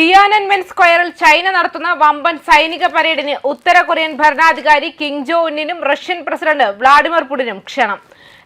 Tiananmen സ്ക്വയറിൽ China നടത്തുന്ന വമ്പൻ സൈനിക പരേഡിന് ഉത്തര കൊറിയൻ ഭരണാധികാരി കിങ് ജോ ഉന്നിനും റഷ്യൻ പ്രസിഡന്റ് വ്ളാഡിമിർ പുടിനും ക്ഷണം.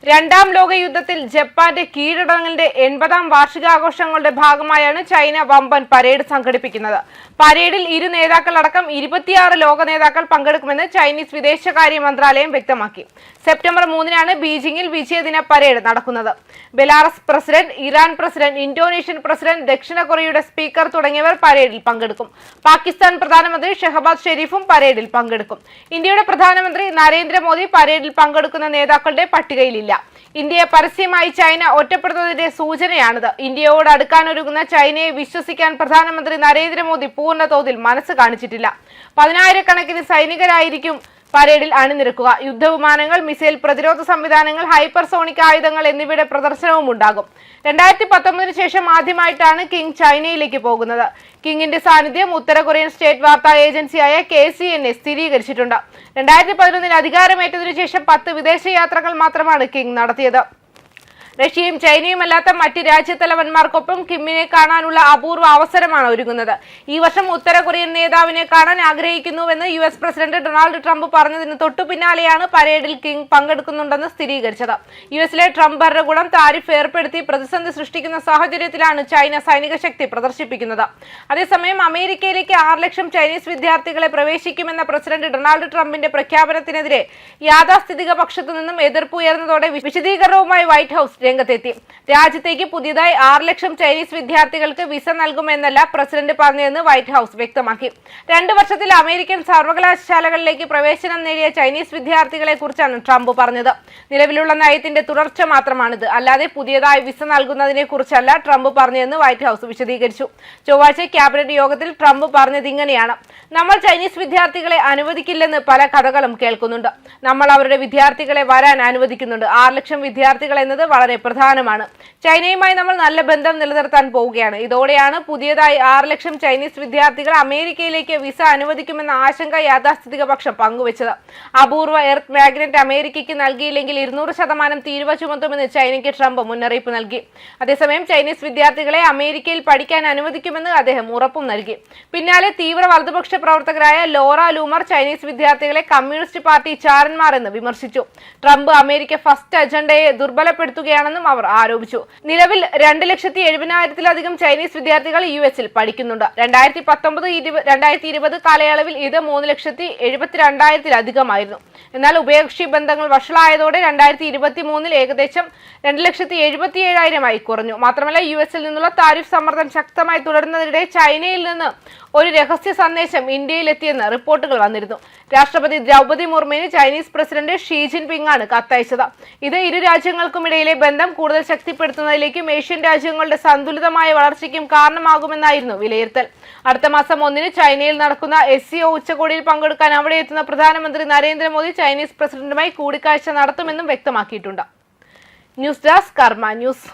രണ്ടാം ലോകയുദ്ധത്തിൽ ജപ്പാന്റെ കീഴടങ്ങലിന്റെ എൺപതാം വാർഷികാഘോഷങ്ങളുടെ ഭാഗമായാണ് ചൈന വമ്പൻ പരേഡ് സംഘടിപ്പിക്കുന്നത്. പരേഡിൽ ഇരു നേതാക്കളടക്കം ഇരുപത്തിയാറ് ലോക നേതാക്കൾ പങ്കെടുക്കുമെന്ന് ചൈനീസ് വിദേശകാര്യ മന്ത്രാലയം വ്യക്തമാക്കി. സെപ്റ്റംബർ മൂന്നിനാണ് ബീജിംഗിൽ വിജയദിന പരേഡ് നടക്കുന്നത്. Belarus president Iran president Indonesian president ദക്ഷിണ കൊറിയയുടെ സ്പീക്കർ തുടങ്ങിയവർ പരേഡിൽ പങ്കെടുക്കും. പാകിസ്ഥാൻ പ്രധാനമന്ത്രി ഷെഹബാദ് ഷെരീഫും പരേഡിൽ പങ്കെടുക്കും. ഇന്ത്യയുടെ പ്രധാനമന്ത്രി നരേന്ദ്രമോദി പരേഡിൽ പങ്കെടുക്കുന്ന നേതാക്കളുടെ പട്ടികയിലില്ല. ഇന്ത്യയെ പരസ്യമായി ചൈന ഒറ്റപ്പെടുത്തുന്നതിന്റെ സൂചനയാണിത്. ഇന്ത്യയോട് അടുക്കാനൊരുങ്ങുന്ന ചൈനയെ വിശ്വസിക്കാൻ പ്രധാനമന്ത്രി നരേന്ദ്രമോദി പൂർണ തോതിൽ മനസ്സ് കാണിച്ചിട്ടില്ല. പതിനായിരക്കണക്കിന് സൈനികരായിരിക്കും പരേഡിൽ അണിനിരക്കുക. യുദ്ധവിമാനങ്ങൾ മിസൈൽ പ്രതിരോധ സംവിധാനങ്ങൾ ഹൈപ്പർസോണിക് ആയുധങ്ങൾ എന്നിവയുടെ പ്രദർശനവും ഉണ്ടാകും. രണ്ടായിരത്തി പത്തൊമ്പതിന് ശേഷം ആദ്യമായിട്ടാണ് കിങ് ചൈനയിലേക്ക് പോകുന്നത്. കിങ്ങിന്റെ സാന്നിധ്യം ഉത്തര കൊറിയൻ സ്റ്റേറ്റ് വാർത്താ ഏജൻസിയായ കെ സി എൻ എ സ്ഥിരീകരിച്ചിട്ടുണ്ട്. രണ്ടായിരത്തി പതിനൊന്നിൽ അധികാരമേറ്റതിനു ശേഷം പത്ത് വിദേശയാത്രകൾ മാത്രമാണ് കിങ് നടത്തിയത്. റഷ്യയും ചൈനയുമല്ലാത്ത മറ്റ് രാജ്യത്തലവന്മാർക്കൊപ്പം കിമ്മിനെ കാണാനുള്ള അപൂർവ അവസരമാണ് ഒരുങ്ങുന്നത്. ഈ വർഷം ഉത്തര കൊറിയൻ നേതാവിനെ കാണാൻ ആഗ്രഹിക്കുന്നുവെന്ന് U S president Donald Trump പറഞ്ഞതിന് തൊട്ടു പിന്നാലെയാണ് പരേഡിൽ കിങ് പങ്കെടുക്കുന്നുണ്ടെന്ന് സ്ഥിരീകരിച്ചത്. യു എസിലെ ട്രംപ് ഭരണകൂടം താരിഫ് ഏർപ്പെടുത്തി പ്രതിസന്ധി സൃഷ്ടിക്കുന്ന സാഹചര്യത്തിലാണ് ചൈന സൈനിക ശക്തി പ്രദർശിപ്പിക്കുന്നത്. അതേസമയം അമേരിക്കയിലേക്ക് ആറ് ലക്ഷം ചൈനീസ് വിദ്യാർത്ഥികളെ പ്രവേശിക്കുമെന്ന പ്രസിഡന്റ് ഡൊണാൾഡ് ട്രംപിന്റെ പ്രഖ്യാപനത്തിനെതിരെ യാഥാസ്ഥിതിക പക്ഷത്തു നിന്നും എതിർപ്പ് ഉയർന്നതോടെ വിശദീകരണവുമായി വൈറ്റ് ഹൌസ് രംഗത്തെത്തി. രാജ്യത്തേക്ക് പുതിയതായി ആറ് ലക്ഷം ചൈനീസ് വിദ്യാർത്ഥികൾക്ക് വിസ നൽകുമെന്നല്ല പ്രസിഡന്റ് പറഞ്ഞതെന്ന് വൈറ്റ് ഹൌസ് വ്യക്തമാക്കി. രണ്ട് വർഷത്തിൽ അമേരിക്കൻ സർവകലാശാലകളിലേക്ക് പ്രവേശനം നേടിയ ചൈനീസ് വിദ്യാർത്ഥികളെ കുറിച്ചാണ് ട്രംപ് പറഞ്ഞത്. നിലവിലുള്ള നയത്തിന്റെ തുടർച്ച മാത്രമാണിത്. അല്ലാതെ പുതിയതായി വിസ നൽകുന്നതിനെ കുറിച്ചല്ല ട്രംപ് പറഞ്ഞതെന്ന് വൈറ്റ് ഹൌസ് വിശദീകരിച്ചു. ചൊവ്വാഴ്ച ക്യാബിനറ്റ് യോഗത്തിൽ ട്രംപ് പറഞ്ഞത് ഇങ്ങനെയാണ്. നമ്മൾ ചൈനീസ് വിദ്യാർത്ഥികളെ അനുവദിക്കില്ലെന്ന് പല കഥകളും കേൾക്കുന്നുണ്ട്. നമ്മൾ അവരുടെ വിദ്യാർത്ഥികളെ വരാൻ അനുവദിക്കുന്നുണ്ട്. ആറ് ലക്ഷം വിദ്യാർത്ഥികൾ എന്നത് വളരെ പ്രധാനമാണ്. ചൈനയുമായി നമ്മൾ നല്ല ബന്ധം നിലനിർത്താൻ പോവുകയാണ്. ഇതോടെയാണ് പുതിയതായി ആറ് ലക്ഷം ചൈനീസ് വിദ്യാർത്ഥികൾ അമേരിക്കയിലേക്ക് വിസ അനുവദിക്കുമെന്ന ആശങ്ക യാഥാസ്ഥിതിക പക്ഷം പങ്കുവച്ചത്. അപൂർവ എർത്ത് മാഗ്നറ്റ് അമേരിക്കയ്ക്ക് നൽകിയില്ലെങ്കിൽ ഇരുന്നൂറ് ശതമാനം തീരുവ ചുമത്തുമെന്ന് ചൈനയ്ക്ക് ട്രംപ് മുന്നറിയിപ്പ് നൽകി. അതേസമയം ചൈനീസ് വിദ്യാർത്ഥികളെ അമേരിക്കയിൽ പഠിക്കാൻ അനുവദിക്കുമെന്ന് അദ്ദേഹം ഉറപ്പും നൽകി. പിന്നാലെ തീവ്ര വലതുപക്ഷ പ്രവർത്തകരായ ലോറ ലൂമർ ചൈനീസ് വിദ്യാർത്ഥികളെ കമ്മ്യൂണിസ്റ്റ് പാർട്ടി ചാരന്മാർ എന്ന് വിമർശിച്ചു. ട്രംപ് അമേരിക്ക ഫസ്റ്റ് അജണ്ടയെ ദുർബലപ്പെടുത്തുകയാണെന്നും അവർ ആരോപിച്ചു. നിലവിൽ രണ്ട് ലക്ഷത്തി എഴുപതിനായിരത്തിലധികം ചൈനീസ് വിദ്യാർത്ഥികൾ യു എസിൽ പഠിക്കുന്നുണ്ട്. രണ്ടായിരത്തി പത്തൊമ്പത് രണ്ടായിരത്തി ഇരുപത് കാലയളവിൽ ഇത് മൂന്ന് ലക്ഷത്തി എഴുപത്തിരണ്ടായിരത്തിലധികമായിരുന്നു. എന്നാൽ ഉഭയകക്ഷി ബന്ധങ്ങൾ വഷളായതോടെ രണ്ടായിരത്തി ഇരുപത്തി മൂന്നിൽ ഏകദേശം രണ്ട് ലക്ഷത്തി എഴുപത്തി ഏഴായിരമായി കുറഞ്ഞു. മാത്രമല്ല യു എസിൽ നിന്നുള്ള താരിഫ് സമ്മർദ്ദം ശക്തമായി തുടരുന്നതിനിടെ ചൈനയിൽ നിന്ന് ഒരു രഹസ്യ സന്ദേശം ഇന്ത്യയിലെത്തിയെന്ന് റിപ്പോർട്ടുകൾ വന്നിരുന്നു. രാഷ്ട്രപതി ദ്രൗപദി മുർമുവിന് ചൈനീസ് പ്രസിഡന്റ് ഷീ ജിൻപിങ് ആണ് കത്തയച്ചത്. ഇത് ഇരു രാജ്യങ്ങൾക്കുമിടയിലെ ബന്ധം കൂടുതൽ ശക്തിപ്പെടുത്തുന്നതിലേക്കും ഏഷ്യൻ രാജ്യങ്ങളുടെ സന്തുലിതമായ വളർച്ചയ്ക്കും കാരണമാകുമെന്നായിരുന്നു വിലയിരുത്തൽ. അടുത്ത മാസം ഒന്നിന് ചൈനയിൽ നടക്കുന്ന എസ് സിഒ ഉച്ചകോടിയിൽ പങ്കെടുക്കാൻ അവിടെ എത്തുന്ന പ്രധാനമന്ത്രി നരേന്ദ്രമോദി ചൈനീസ് പ്രസിഡന്റുമായി കൂടിക്കാഴ്ച നടത്തുമെന്നും വ്യക്തമാക്കിയിട്ടുണ്ട്. News desk Karma news.